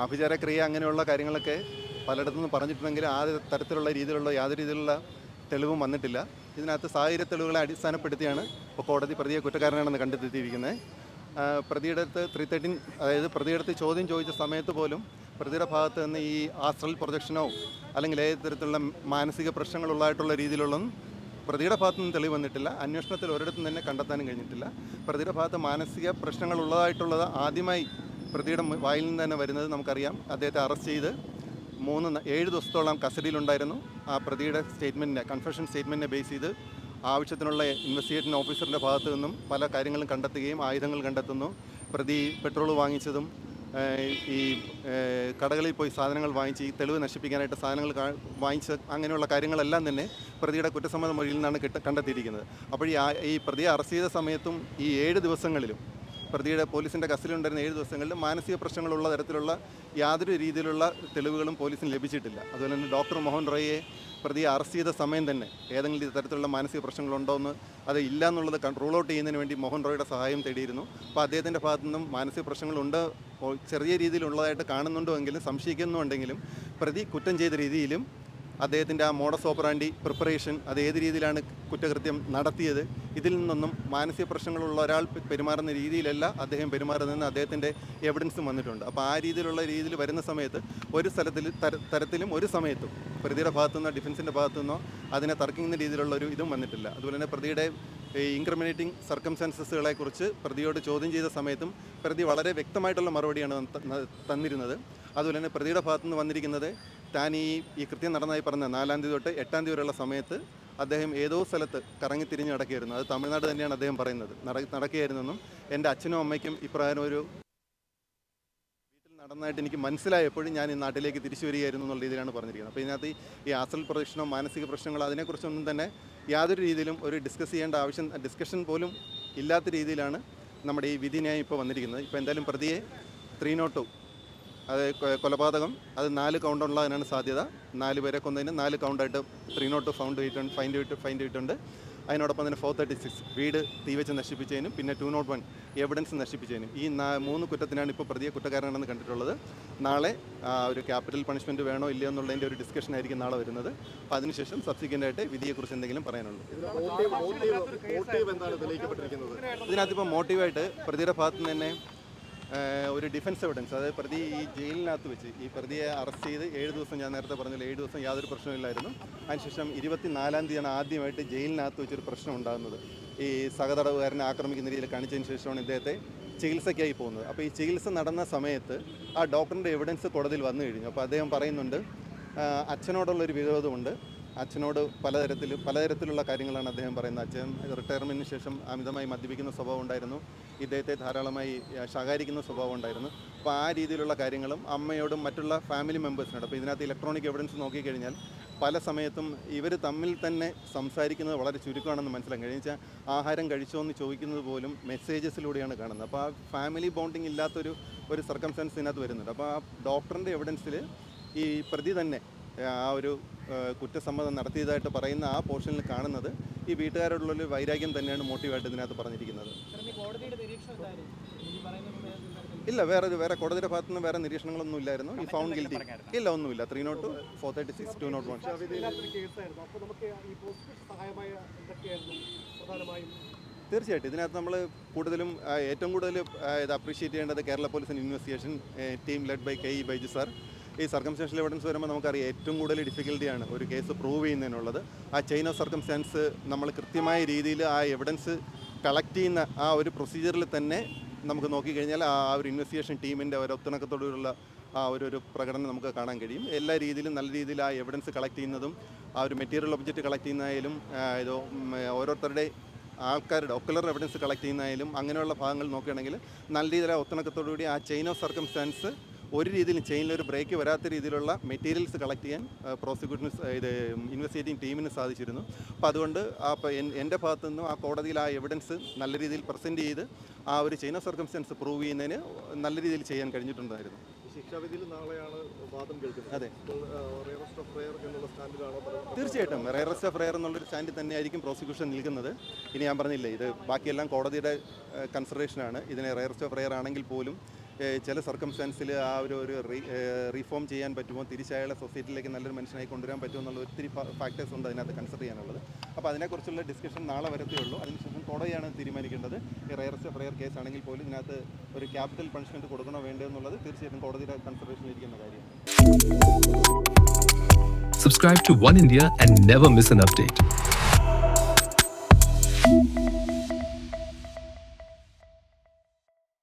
ആഭിചാരക്രിയ അങ്ങനെയുള്ള കാര്യങ്ങളൊക്കെ പലയിടത്തു നിന്ന് പറഞ്ഞിട്ടുണ്ടെങ്കിൽ ആ തരത്തിലുള്ള രീതിയിലുള്ള യാതൊരു രീതിയിലുള്ള തെളിവും വന്നിട്ടില്ല. ഇതിനകത്ത് സാഹചര്യ തെളിവുകളെ അടിസ്ഥാനപ്പെടുത്തിയാണ് ഇപ്പോൾ കോടതി പ്രതിയെ കുറ്റക്കാരനാണെന്ന് കണ്ടെത്തിയിരിക്കുന്നത്. പ്രതിയുടെ അടുത്ത് ത്രീ തേർട്ടീൻ അതായത് പ്രതിയുടെ ചോദ്യം ചോദിച്ച സമയത്ത് പോലും പ്രതിയുടെ ഭാഗത്ത് നിന്ന് ഈ ആസ്ട്രൽ പ്രൊജക്ഷനോ അല്ലെങ്കിൽ ഏത് തരത്തിലുള്ള മാനസിക പ്രശ്നങ്ങളുള്ളതായിട്ടുള്ള രീതിയിലുള്ളതും പ്രതിയുടെ ഭാഗത്തു നിന്ന് തെളിവ് വന്നിട്ടില്ല. അന്വേഷണത്തിൽ ഒരിടത്തും തന്നെ കണ്ടെത്താനും കഴിഞ്ഞിട്ടില്ല. പ്രതിയുടെ ഭാഗത്ത് മാനസിക പ്രശ്നങ്ങളുള്ളതായിട്ടുള്ളത് ആദ്യമായി പ്രതിയുടെ വായിൽ നിന്ന് തന്നെ വരുന്നത് നമുക്കറിയാം. അദ്ദേഹത്തെ അറസ്റ്റ് ചെയ്ത് മൂന്ന് ഏഴ് ദിവസത്തോളം കസ്റ്റഡിയിലുണ്ടായിരുന്നു. ആ പ്രതിയുടെ സ്റ്റേറ്റ്മെന്റിനെ കൺഫെഷൻ സ്റ്റേറ്റ്മെന്റിനെ ബേസ് ചെയ്ത് ആവശ്യത്തിനുള്ള ഇൻവെസ്റ്റിഗേഷൻ ഓഫീസറിന്റെ ഭാഗത്തു നിന്നും പല കാര്യങ്ങളും കണ്ടെത്തുകയും ആയുധങ്ങൾ കണ്ടെത്തുന്നു. പ്രതി പെട്രോൾ വാങ്ങിച്ചതും ഈ കടകളിൽ പോയി സാധനങ്ങൾ വാങ്ങിച്ച് ഈ തെളിവ് നശിപ്പിക്കാനായിട്ട് സാധനങ്ങൾ വാങ്ങിച്ച് അങ്ങനെയുള്ള കാര്യങ്ങളെല്ലാം തന്നെ പ്രതിയുടെ കുറ്റസമ്മത മൊഴിയിൽ നിന്നാണ് കിട്ട കണ്ടെത്തിയിരിക്കുന്നത്. അപ്പോൾ ഈ ഈ പ്രതിയെ അറസ്റ്റ് ചെയ്ത സമയത്തും ഈ ഏഴ് ദിവസങ്ങളിലും പ്രതിയുടെ പോലീസിന്റെ കസ്റ്റഡിയിലുണ്ടായിരുന്ന ഏഴ് ദിവസങ്ങളിൽ മാനസിക പ്രശ്നങ്ങളുള്ള തരത്തിലുള്ള യാതൊരു രീതിയിലുള്ള തെളിവുകളും പോലീസിന് ലഭിച്ചിട്ടില്ല. അതുപോലെ തന്നെ ഡോക്ടർ മോഹൻ റോയിയെ പ്രതിയെ അറസ്റ്റ് ചെയ്ത സമയം തന്നെ ഏതെങ്കിലും തരത്തിലുള്ള മാനസിക പ്രശ്നങ്ങളുണ്ടോ എന്ന് അത് ഇല്ല എന്നുള്ളത് റൂൾ ഔട്ട് ചെയ്യുന്നതിന് വേണ്ടി മോഹൻ റോയുടെ സഹായം തേടിയിരുന്നു. അപ്പോൾ അദ്ദേഹത്തിന്റെ ഭാഗത്തു നിന്നും മാനസിക പ്രശ്നങ്ങളുണ്ട്. ചെറിയ രീതിയിലുള്ളതായിട്ട് കാണുന്നുണ്ടോ എങ്കിലും സംശയിക്കുന്നുണ്ടെങ്കിലും പ്രതി കുറ്റം ചെയ്ത രീതിയിലും അദ്ദേഹത്തിന്റെ ആ മോഡസ് ഓപ്പറാൻഡി പ്രിപ്പറേഷൻ അത് ഏത് രീതിയിലാണ് കുറ്റകൃത്യം നടത്തിയത് ഇതിൽ നിന്നൊന്നും മാനസിക പ്രശ്നങ്ങളുള്ള ഒരാൾ പെരുമാറുന്ന രീതിയിലല്ല അദ്ദേഹം പെരുമാറുന്നതെന്ന് അദ്ദേഹത്തിന്റെ എവിഡൻസും വന്നിട്ടുണ്ട്. അപ്പോൾ ആ രീതിയിലുള്ള രീതിയിൽ വരുന്ന സമയത്ത് ഒരു സ്ഥലത്തിൽ തര തരത്തിലും ഒരു സമയത്തും പ്രതിയുടെ ഭാഗത്തു ഭാഗത്തുനിന്നോ ഡിഫൻസിന്റെ ഭാഗത്തുനിന്നോ അതിനെ തർക്കിക്കുന്ന രീതിയിലുള്ള ഒരു ഇതും വന്നിട്ടില്ല. അതുപോലെ തന്നെ പ്രതിയുടെ ഇൻക്രിമിനേറ്റിംഗ് സർക്കംസ്റ്റാൻസസുകളെക്കുറിച്ച് പ്രതിയോട് ചോദ്യം ചെയ്ത സമയത്തും പ്രതി വളരെ വ്യക്തമായിട്ടുള്ള മറുപടിയാണ് തന്നിരുന്നത്. അതുപോലെ തന്നെ പ്രതിയുടെ ഭാഗത്തുനിന്ന് വന്നിരിക്കുന്നത് താൻ ഈ ഈ കൃത്യം നടന്നതായി പറഞ്ഞ നാലാം തീയതി തൊട്ട് എട്ടാം തീയതി വരെയുള്ള സമയത്ത് അദ്ദേഹം ഏതോ സ്ഥലത്ത് കറങ്ങി തിരിഞ്ഞ് നടക്കുകയായിരുന്നു. അത് തമിഴ്നാട് തന്നെയാണ് അദ്ദേഹം പറയുന്നത്. നട നടക്കുകയായിരുന്നെന്നും എന്റെ അച്ഛനും അമ്മയ്ക്കും ഇപ്രകാരം ഒരു വീട്ടിൽ നടന്നതായിട്ട് എനിക്ക് മനസ്സിലായപ്പോഴും ഞാൻ ഈ നാട്ടിലേക്ക് തിരിച്ചു വരികയായിരുന്നു എന്നുള്ള രീതിയിലാണ് പറഞ്ഞിരിക്കുന്നത്. അപ്പോൾ ഇതിനകത്ത് ഈ- ആസൽ അസൽ പ്രശ്നമോ മാനസിക പ്രശ്നങ്ങളോ അതിനെക്കുറിച്ചൊന്നും തന്നെ യാതൊരു രീതിയിലും ഒരു ഡിസ്കസ് ചെയ്യേണ്ട ആവശ്യം ഡിസ്കഷൻ പോലും ഇല്ലാത്ത രീതിയിലാണ് നമ്മുടെ ഈ വിധി ന്യായം ഇപ്പോൾ വന്നിരിക്കുന്നത്. ഇപ്പോൾ എന്തായാലും പ്രതിയെ ത്രീ നോട്ട് ടു അത് കൊലപാതകം. അത് നാല് കൗണ്ട് ഉള്ളതിനാണ് സാധ്യത. നാല് പേരെ കൊന്നതിന് നാല് കൗണ്ടായിട്ട് ത്രീ നോട്ട് ഫൗണ്ട് ചെയ്തിട്ടുണ്ട് ഫൈൻഡ് ചെയ്തിട്ട് ഫൈൻഡ് ചെയ്തിട്ടുണ്ട്. അതിനോടൊപ്പം തന്നെ ഫോർ തേർട്ടി സിക്സ് വീട് തീവച്ച് നശിപ്പിച്ചതിനും പിന്നെ ടു നോട്ട് വൺ എവിഡൻസ് നശിപ്പിച്ചതിനും. ഈ മൂന്ന് കുറ്റത്തിനാണ് ഇപ്പോൾ പ്രതിയെ കുറ്റക്കാരനാണെന്ന് കണ്ടിട്ടുള്ളത്. നാളെ ഒരു ക്യാപിറ്റൽ പണിഷ്മെന്റ് വേണോ ഇല്ലയോ എന്നുള്ളതിന്റെ ഒരു ഡിസ്കഷൻ ആയിരിക്കും നാളെ വരുന്നത്. അപ്പോൾ അതിനുശേഷം സബ്സിക്വന്റായിട്ട് വിധിയെക്കുറിച്ച് എന്തെങ്കിലും പറയാനുള്ളൂ ഇതിനകത്ത് ഇപ്പോൾ തെളിയിക്കപ്പെട്ടിരിക്കുന്നത് ഇതിനകത്തിപ്പോൾ മോട്ടീവായിട്ട് പ്രതിയുടെ ഭാഗത്തുനിന്ന് തന്നെ ഒരു ഡിഫൻസ് എവിഡൻസ് അതായത് പ്രതി ഈ ജയിലിനകത്ത് വെച്ച് ഈ പ്രതിയെ അറസ്റ്റ് ചെയ്ത് ഏഴ് ദിവസം ഞാൻ നേരത്തെ പറഞ്ഞില്ല ഏഴ് ദിവസം യാതൊരു പ്രശ്നമില്ലായിരുന്നു അതിനുശേഷം ഇരുപത്തിനാലാം തീയതിയാണ് ആദ്യമായിട്ട് ജയിലിനകത്ത് വെച്ചൊരു പ്രശ്നം ഉണ്ടാകുന്നത്. ഈ സഹതടവുകാരനെ ആക്രമിക്കുന്ന രീതിയിൽ കാണിച്ചതിന് ശേഷമാണ് ഇദ്ദേഹത്തെ ചികിത്സയ്ക്കായി പോകുന്നത്. അപ്പോൾ ഈ ചികിത്സ നടന്ന സമയത്ത് ആ ഡോക്ടറിന്റെ എവിഡൻസ് കോടതിയിൽ വന്നു കഴിഞ്ഞു. അപ്പോൾ അദ്ദേഹം പറയുന്നുണ്ട് അച്ഛനോടുള്ള അച്ഛനോടുള്ളൊരു വിരോധമുണ്ട്. അച്ഛനോട് പലതരത്തിൽ പലതരത്തിലുള്ള കാര്യങ്ങളാണ് അദ്ദേഹം പറയുന്നത്. അച്ഛൻ റിട്ടയർമെന്റിന് ശേഷം അമിതമായി മദ്യപിക്കുന്ന സ്വഭാവം ഉണ്ടായിരുന്നു. ഇദ്ദേഹത്തെ ധാരാളമായി ശകാരിക്കുന്ന സ്വഭാവം ഉണ്ടായിരുന്നു. അപ്പോൾ ആ രീതിയിലുള്ള കാര്യങ്ങളും അമ്മയോടും മറ്റുള്ള ഫാമിലി മെമ്പേഴ്സിനോട് അപ്പോൾ ഇതിനകത്ത് ഇലക്ട്രോണിക് എവിഡൻസ് നോക്കിക്കഴിഞ്ഞാൽ പല സമയത്തും ഇവർ തമ്മിൽ തന്നെ സംസാരിക്കുന്നത് വളരെ ചുരുക്കമാണെന്ന് മനസ്സിലാക്കാൻ കഴിയും വെച്ചാൽ ആഹാരം കഴിച്ചോ എന്ന് ചോദിക്കുന്നത് പോലും മെസ്സേജസിലൂടെയാണ് കാണുന്നത്. അപ്പോൾ ആ ഫാമിലി ബോണ്ടിങ് ഇല്ലാത്തൊരു ഒരു സർക്കംസ്റ്റൻസ് ഇതിനകത്ത് വരുന്നുണ്ട്. അപ്പോൾ ആ ഡോക്ടറിന്റെ എവിഡൻസിൽ ഈ പ്രതി തന്നെ ആ ഒരു കുറ്റസമ്മതം നടത്തിയതായിട്ട് പറയുന്ന ആ പോർഷനിൽ കാണുന്നത് ഈ വീട്ടുകാരോടുള്ളൊരു വൈരാഗ്യം തന്നെയാണ് മോട്ടീവായിട്ട് ഇതിനകത്ത് പറഞ്ഞിരിക്കുന്നത്. ഇല്ല വേറെ വേറെ കോടതിയുടെ ഭാഗത്തു നിന്ന് വേറെ നിരീക്ഷണങ്ങളൊന്നും ഇല്ലായിരുന്നു. ഈ ഫൗണ്ട് ഗിൽറ്റി ഇല്ല ഒന്നുമില്ല. Three naught two four thirty six two naught one തീർച്ചയായിട്ടും. ഇതിനകത്ത് നമ്മൾ കൂടുതലും ഏറ്റവും കൂടുതൽ ഇത് അപ്രീഷിയേറ്റ് ചെയ്യേണ്ടത് കേരള പോലീസിന്റെ investigation team led by K E Baiju sir ഈ സർക്കംസ്റ്റാൻഷ്യൽ എവിഡൻസ് വരുമ്പോൾ നമുക്കറിയാം ഏറ്റവും കൂടുതൽ ഡിഫിക്കൽട്ടിയാണ് ഒരു കേസ് പ്രൂവ് ചെയ്യുന്നതിനുള്ളത്. ആ ചെയിൻ ഓഫ് സർക്കംസ്റ്റാൻസ് നമ്മൾ കൃത്യമായ രീതിയിൽ ആ എവിഡൻസ് കളക്ട് ചെയ്യുന്ന ആ ഒരു പ്രൊസീജിയറിൽ തന്നെ നമുക്ക് നോക്കിക്കഴിഞ്ഞാൽ ആ ഒരു ഇൻവെസ്റ്റിഗേഷൻ ടീമിന്റെ ഒരു ഒത്തിണക്കത്തോടുള്ള ആ ഒരു ഒരു പ്രകടനം നമുക്ക് കാണാൻ കഴിയും. എല്ലാ രീതിയിലും നല്ല രീതിയിൽ ആ എവിഡൻസ് കളക്ട് ചെയ്യുന്നതും ആ ഒരു മെറ്റീരിയൽ ഒബ്ജക്റ്റ് കളക്ട് ചെയ്യുന്നതായാലും ഇതോ ഓരോരുത്തരുടെ ആൾക്കാരുടെ ഒക്കുലർ എവിഡൻസ് കളക്ട് ചെയ്യുന്നതായാലും അങ്ങനെയുള്ള ഭാഗങ്ങൾ നോക്കുകയാണെങ്കിൽ നല്ല രീതിയിൽ ഒത്തിണക്കത്തോടുകൂടി ആ ചെയിൻ ഓഫ് സർക്കംസ്റ്റാൻസ് ഒരു രീതിയിൽ ചെയിനിൽ ഒരു ബ്രേക്ക് വരാത്ത രീതിയിലുള്ള മെറ്റീരിയൽസ് കളക്ട് ചെയ്യാൻ പ്രോസിക്യൂഷന് ഇത് ഇൻവെസ്റ്റിഗേറ്റിംഗ് ടീമിന് സാധിച്ചിരുന്നു. അപ്പോൾ അതുകൊണ്ട് ആ എന്റെ ഭാഗത്തു നിന്നും ആ കോടതിയിൽ ആ എവിഡൻസ് നല്ല രീതിയിൽ പ്രസന്റ് ചെയ്ത് ആ ഒരു ചെയിൻ ഓഫ് സർക്കംസ്റ്റൻസ് പ്രൂവ് ചെയ്യുന്നതിന് നല്ല രീതിയിൽ ചെയ്യാൻ കഴിഞ്ഞിട്ടുണ്ടായിരുന്നു. ശിക്ഷാവിധിയിൽ നാളെയാണ് വാദം കേൾക്കുന്നത്. അതെ. എന്നുള്ള സ്റ്റാൻഡിലാണോ? തീർച്ചയായിട്ടും. റയറസ്റ്റ് ഓഫ് റയർ എന്നുള്ളൊരു സ്റ്റാൻഡിൽ തന്നെയായിരിക്കും പ്രോസിക്യൂഷൻ നിൽക്കുന്നത്. ഇനി ഞാൻ പറഞ്ഞില്ലേ ഇത് ബാക്കിയെല്ലാം കോടതിയുടെ കൺസിഡറേഷനാണ് ഇതിനെ റയറസ്റ്റ് ഓഫ് റയർ ആണെങ്കിൽ പോലും ചില സർക്കംസ്റ്റാൻസിൽ ആ ഒരു ഒരു റീഫോം ചെയ്യാൻ പറ്റുമോ? തിരിച്ചയാളെ സൊസൈറ്റിയിലേക്ക് നല്ലൊരു മനുഷ്യനായി കൊണ്ടുവരാൻ പറ്റുമോ എന്നുള്ള ഒത്തിരി ഫാക്ടേഴ്സ് ഉണ്ട് അതിനകത്ത് കൺസിഡർ ചെയ്യാനുള്ളത്. അപ്പോൾ അതിനെക്കുറിച്ചുള്ള ഡിസ്കഷൻ നാളെ വരത്തേ ഉള്ളൂ. അതിനുശേഷം കോടതിയാണ് തീരുമാനിക്കേണ്ടത്. ഈ റയറസ്റ്റ് ഓഫ് റയർ കേസ് ആണെങ്കിൽ പോലും ഇതിനകത്ത് ഒരു ക്യാപിറ്റൽ പണിഷ്മെന്റ് കൊടുക്കണോ വേണ്ടോ എന്നുള്ളത് തീർച്ചയായിട്ടും കോടതിയുടെ കൺസിഡറേഷൻ ഇരിക്കുന്ന കാര്യമാണ്. Subscribe to One India and never miss an update.